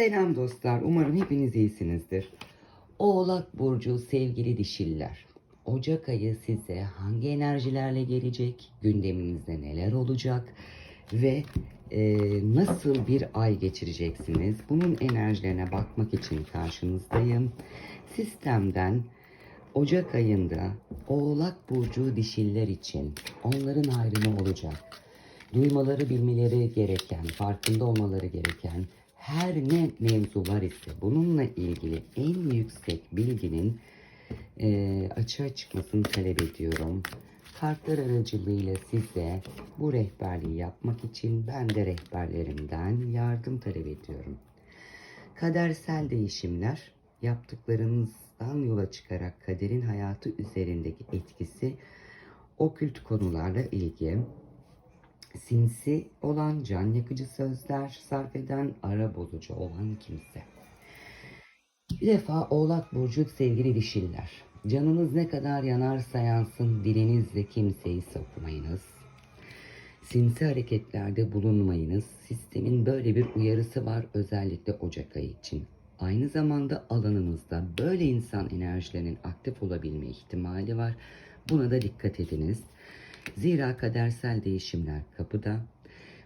Selam dostlar. Umarım hepiniz iyisinizdir. Oğlak Burcu sevgili dişiller. Ocak ayı size hangi enerjilerle gelecek? Gündeminizde neler olacak? Ve e, nasıl bir ay geçireceksiniz? Bunun enerjilerine bakmak için karşınızdayım. Sistemden Ocak ayında Oğlak Burcu dişiller için onların ayrımı olacak duymaları bilmeleri gereken, farkında olmaları gereken her ne mevzu var ise bununla ilgili en yüksek bilginin e, açığa çıkmasını talep ediyorum. Kartlar aracılığıyla size bu rehberliği yapmak için ben de rehberlerimden yardım talep ediyorum. Kadersel değişimler yaptıklarınızdan yola çıkarak kaderin hayatı üzerindeki etkisi okült konularla ilgili sinsi olan, can yakıcı sözler sarf eden, ara bozucu olan kimse. Bir defa Oğlak Burcu sevgili dişiller. Canınız ne kadar yanarsa yansın dilinizle kimseyi sokmayınız. Sinsi hareketlerde bulunmayınız. Sistemin böyle bir uyarısı var özellikle Ocak ayı için. Aynı zamanda alanınızda böyle insan enerjilerinin aktif olabilme ihtimali var. Buna da dikkat ediniz. Zira kadersel değişimler kapıda.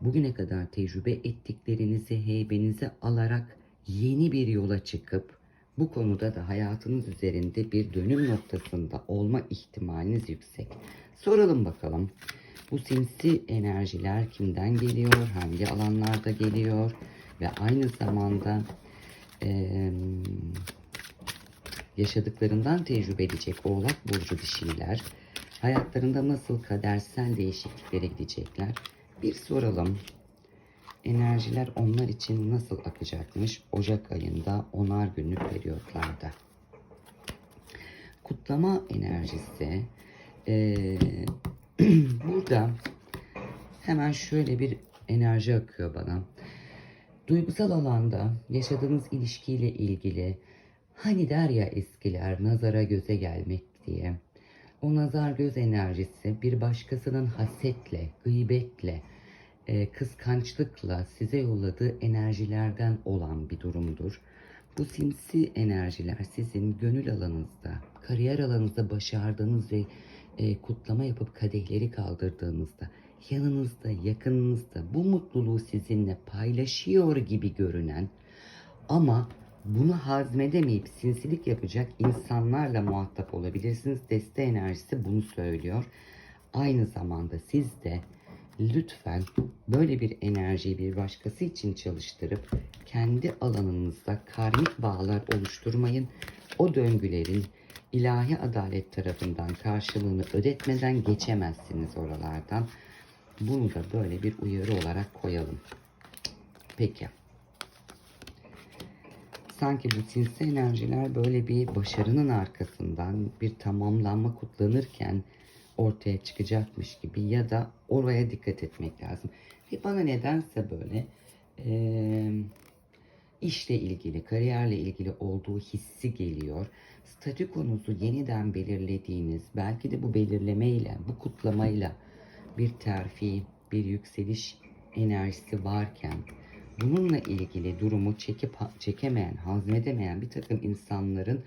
Bugüne kadar tecrübe ettiklerinizi heybenize alarak yeni bir yola çıkıp bu konuda da hayatınız üzerinde bir dönüm noktasında olma ihtimaliniz yüksek. Soralım bakalım. Bu sinsi enerjiler kimden geliyor, hangi alanlarda geliyor ve aynı zamanda eee, yaşadıklarından tecrübe edecek oğlak burcu dişiler hayatlarında nasıl kadersel değişikliklere gidecekler bir soralım. Enerjiler onlar için nasıl akacakmış Ocak ayında onar günlük periyotlarda. Kutlama enerjisi eee, burada hemen şöyle bir enerji akıyor bana. Duygusal alanda yaşadığınız ilişkiyle ilgili hani der ya eskiler nazara göze gelmek diye. O nazar göz enerjisi bir başkasının hasetle, gıybetle, e, kıskançlıkla size yolladığı enerjilerden olan bir durumdur. Bu sinsi enerjiler sizin gönül alanınızda, kariyer alanınızda başardığınız ve e, kutlama yapıp kadehleri kaldırdığınızda, yanınızda, yakınınızda bu mutluluğu sizinle paylaşıyor gibi görünen ama bunu hazmedemeyip sinsilik yapacak insanlarla muhatap olabilirsiniz. Deste enerjisi bunu söylüyor. Aynı zamanda siz de lütfen böyle bir enerjiyi bir başkası için çalıştırıp kendi alanınızda karmik bağlar oluşturmayın. O döngülerin ilahi adalet tarafından karşılığını ödetmeden geçemezsiniz oralardan. Bunu da böyle bir uyarı olarak koyalım. Peki. Sanki bu sinsi enerjiler böyle bir başarının arkasından bir tamamlanma kutlanırken ortaya çıkacakmış gibi ya da oraya dikkat etmek lazım. Ve bana nedense böyle eee işle ilgili, kariyerle ilgili olduğu hissi geliyor. Statükonuzu yeniden belirlediğiniz, belki de bu belirlemeyle, bu kutlamayla bir terfi, bir yükseliş enerjisi varken bununla ilgili durumu çekip çekemeyen, hazmedemeyen bir takım insanların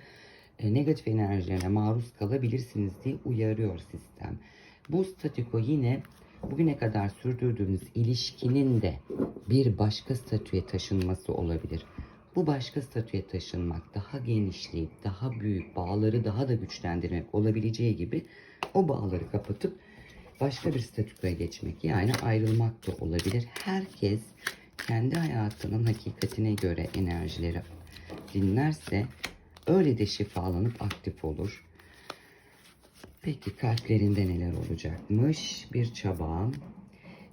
e, negatif enerjilerine maruz kalabilirsiniz diye uyarıyor sistem. Bu statüko yine bugüne kadar sürdürdüğünüz ilişkinin de bir başka statüye taşınması olabilir. Bu başka statüye taşınmak daha genişleyip daha büyük bağları daha da güçlendirmek olabileceği gibi o bağları kapatıp başka bir statükoya geçmek yani ayrılmak da olabilir. Herkes kendi hayatının hakikatine göre enerjileri dinlerse öyle de şifalanıp aktif olur. Peki kalplerinde neler olacakmış? Bir çaba,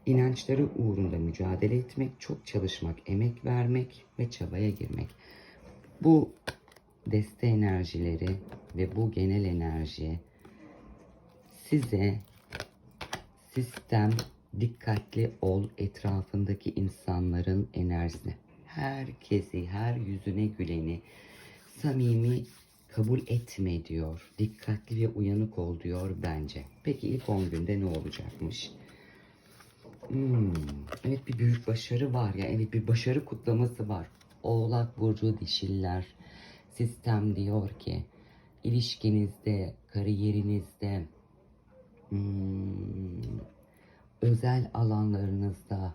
inançları uğrunda mücadele etmek, çok çalışmak, emek vermek ve çabaya girmek. Bu deste enerjileri ve bu genel enerji size sistem dikkatli ol etrafındaki insanların enerjisine. Herkesi, her yüzüne güleni samimi kabul etme diyor. Dikkatli ve uyanık ol diyor bence. Peki ilk 10 günde ne olacakmış? Hmm, evet bir büyük başarı var ya. Evet bir başarı kutlaması var. Oğlak Burcu dişiller. Sistem diyor ki ilişkinizde, kariyerinizde, hmm, özel alanlarınızda,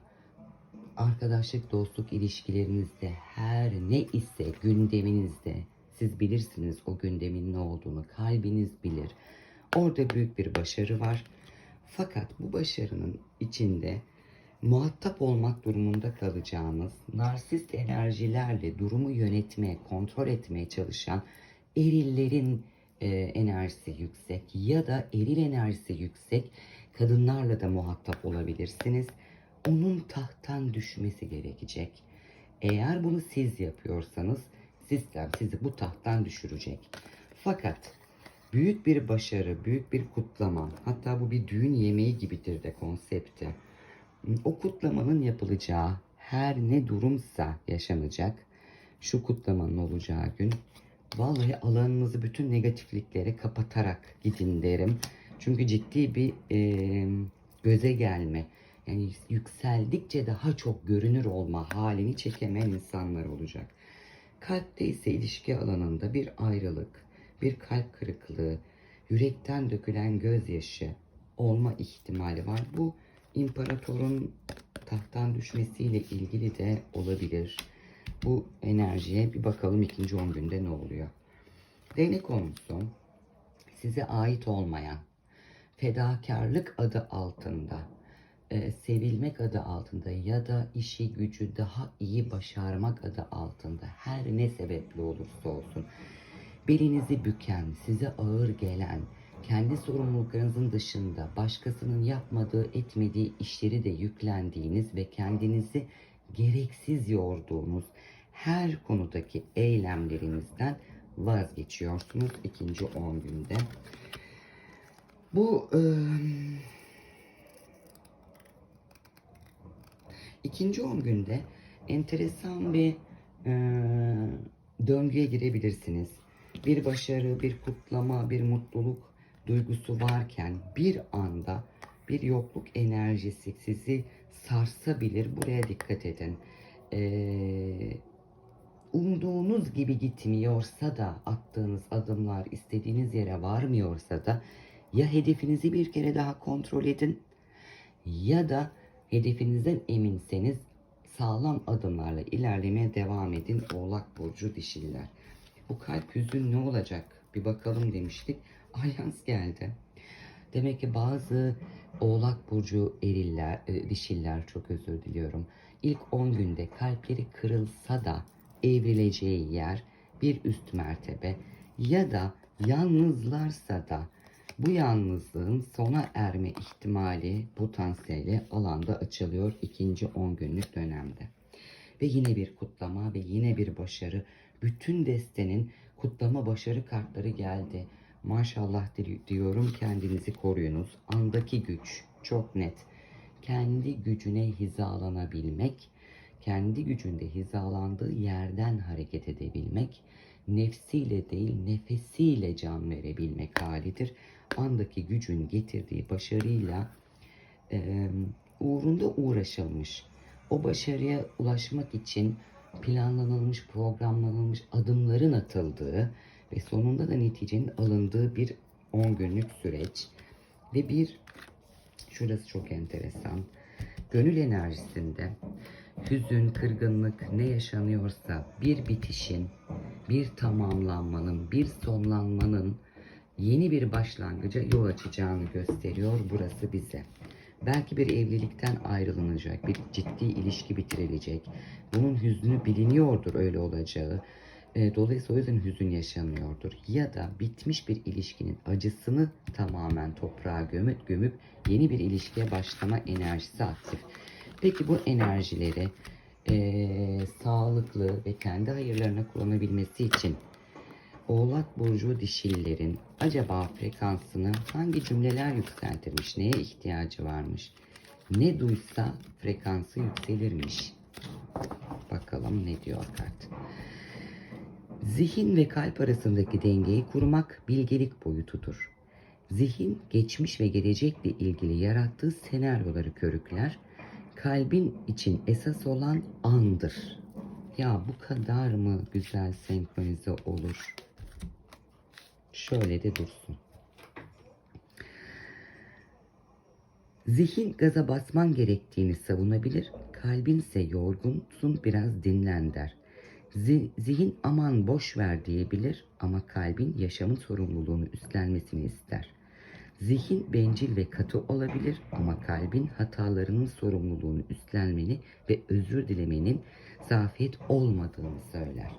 arkadaşlık, dostluk ilişkilerinizde her ne ise gündeminizde siz bilirsiniz o gündemin ne olduğunu. Kalbiniz bilir. Orada büyük bir başarı var. Fakat bu başarının içinde muhatap olmak durumunda kalacağınız narsist enerjilerle durumu yönetmeye, kontrol etmeye çalışan erillerin e, enerjisi yüksek ya da eril enerjisi yüksek kadınlarla da muhatap olabilirsiniz. Onun tahttan düşmesi gerekecek. Eğer bunu siz yapıyorsanız sistem sizi bu tahttan düşürecek. Fakat büyük bir başarı, büyük bir kutlama, hatta bu bir düğün yemeği gibidir de konsepti. O kutlamanın yapılacağı her ne durumsa yaşanacak. Şu kutlamanın olacağı gün vallahi alanınızı bütün negatifliklere kapatarak gidin derim. Çünkü ciddi bir e, göze gelme. Yani yükseldikçe daha çok görünür olma halini çekemeyen insanlar olacak. Kalpte ise ilişki alanında bir ayrılık, bir kalp kırıklığı, yürekten dökülen gözyaşı olma ihtimali var. Bu imparatorun tahttan düşmesiyle ilgili de olabilir. Bu enerjiye bir bakalım ikinci 10 günde ne oluyor. Değnek konusu size ait olmayan fedakarlık adı altında e, sevilmek adı altında ya da işi gücü daha iyi başarmak adı altında her ne sebeple olursa olsun belinizi büken, size ağır gelen, kendi sorumluluklarınızın dışında başkasının yapmadığı, etmediği işleri de yüklendiğiniz ve kendinizi gereksiz yorduğunuz her konudaki eylemlerinizden vazgeçiyorsunuz ikinci 10 günde. Bu ıı, ikinci 10 günde enteresan bir ıı, döngüye girebilirsiniz. Bir başarı, bir kutlama, bir mutluluk duygusu varken bir anda bir yokluk enerjisi sizi sarsabilir. Buraya dikkat edin. Ee, umduğunuz gibi gitmiyorsa da attığınız adımlar istediğiniz yere varmıyorsa da ya hedefinizi bir kere daha kontrol edin ya da hedefinizden eminseniz sağlam adımlarla ilerlemeye devam edin Oğlak Burcu dişiller. Bu kalp yüzün ne olacak bir bakalım demiştik. Alyans geldi. Demek ki bazı Oğlak Burcu eriller, e, dişiller çok özür diliyorum. İlk 10 günde kalpleri kırılsa da evrileceği yer bir üst mertebe ya da yalnızlarsa da bu yalnızlığın sona erme ihtimali potansiyeli alanda açılıyor ikinci 10 günlük dönemde. Ve yine bir kutlama ve yine bir başarı. Bütün destenin kutlama başarı kartları geldi. Maşallah di- diyorum kendinizi koruyunuz. Andaki güç çok net. Kendi gücüne hizalanabilmek, kendi gücünde hizalandığı yerden hareket edebilmek, nefsiyle değil nefesiyle can verebilmek halidir. Andaki gücün getirdiği başarıyla e, uğrunda uğraşılmış. O başarıya ulaşmak için planlanılmış, programlanılmış adımların atıldığı ve sonunda da neticenin alındığı bir 10 günlük süreç ve bir şurası çok enteresan. Gönül enerjisinde hüzün, kırgınlık ne yaşanıyorsa bir bitişin, bir tamamlanmanın, bir sonlanmanın yeni bir başlangıca yol açacağını gösteriyor burası bize. Belki bir evlilikten ayrılınacak, bir ciddi ilişki bitirilecek. Bunun hüznü biliniyordur öyle olacağı. E, Dolayısıyla o yüzden hüzün yaşanıyordur. Ya da bitmiş bir ilişkinin acısını tamamen toprağa gömüp gömüp yeni bir ilişkiye başlama enerjisi aktif. Peki bu enerjileri e, sağlıklı ve kendi hayırlarına kullanabilmesi için Oğlak Burcu dişillerin acaba frekansını hangi cümleler yükseltirmiş, neye ihtiyacı varmış? Ne duysa frekansı yükselirmiş. Bakalım ne diyor kart. Zihin ve kalp arasındaki dengeyi kurmak bilgelik boyutudur. Zihin geçmiş ve gelecekle ilgili yarattığı senaryoları körükler. Kalbin için esas olan andır. Ya bu kadar mı güzel senkronize olur? Şöyle de dursun. Zihin gaza basman gerektiğini savunabilir, kalbin ise yorgunsun biraz dinlen der. Zi- zihin aman boş ver diyebilir ama kalbin yaşamın sorumluluğunu üstlenmesini ister. Zihin bencil ve katı olabilir ama kalbin hatalarının sorumluluğunu üstlenmeni ve özür dilemenin zafiyet olmadığını söyler.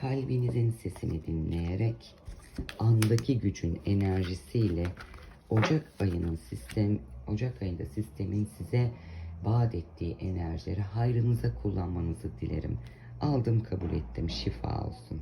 Kalbinizin sesini dinleyerek andaki gücün enerjisiyle Ocak ayının sistem Ocak ayında sistemin size vaat ettiği enerjileri hayrınıza kullanmanızı dilerim. Aldım kabul ettim şifa olsun.